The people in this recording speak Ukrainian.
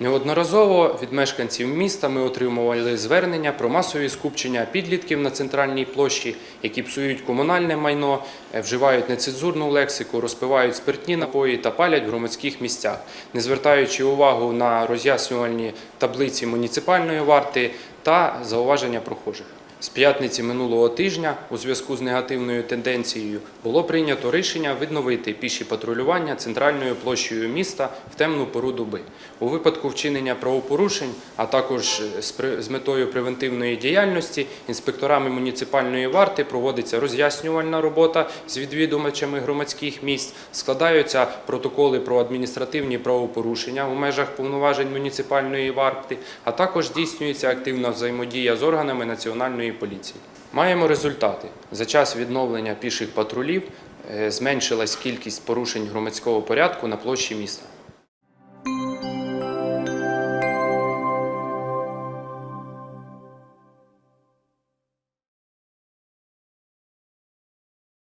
Неодноразово від мешканців міста ми отримували звернення про масові скупчення підлітків на центральній площі, які псують комунальне майно, е, вживають нецензурну лексику, розпивають спиртні напої та палять в громадських місцях, не звертаючи увагу на роз'яснювальні таблиці муніципальної варти та зауваження прохожих. З п'ятниці минулого тижня у зв'язку з негативною тенденцією було прийнято рішення відновити піші патрулювання центральною площею міста в темну пору доби. У випадку вчинення правопорушень, а також з з метою превентивної діяльності, інспекторами муніципальної варти проводиться роз'яснювальна робота з відвідувачами громадських місць, складаються протоколи про адміністративні правопорушення у межах повноважень муніципальної варти, а також здійснюється активна взаємодія з органами національної поліції. Маємо результати. За час відновлення піших патрулів е, зменшилась кількість порушень громадського порядку на площі міста.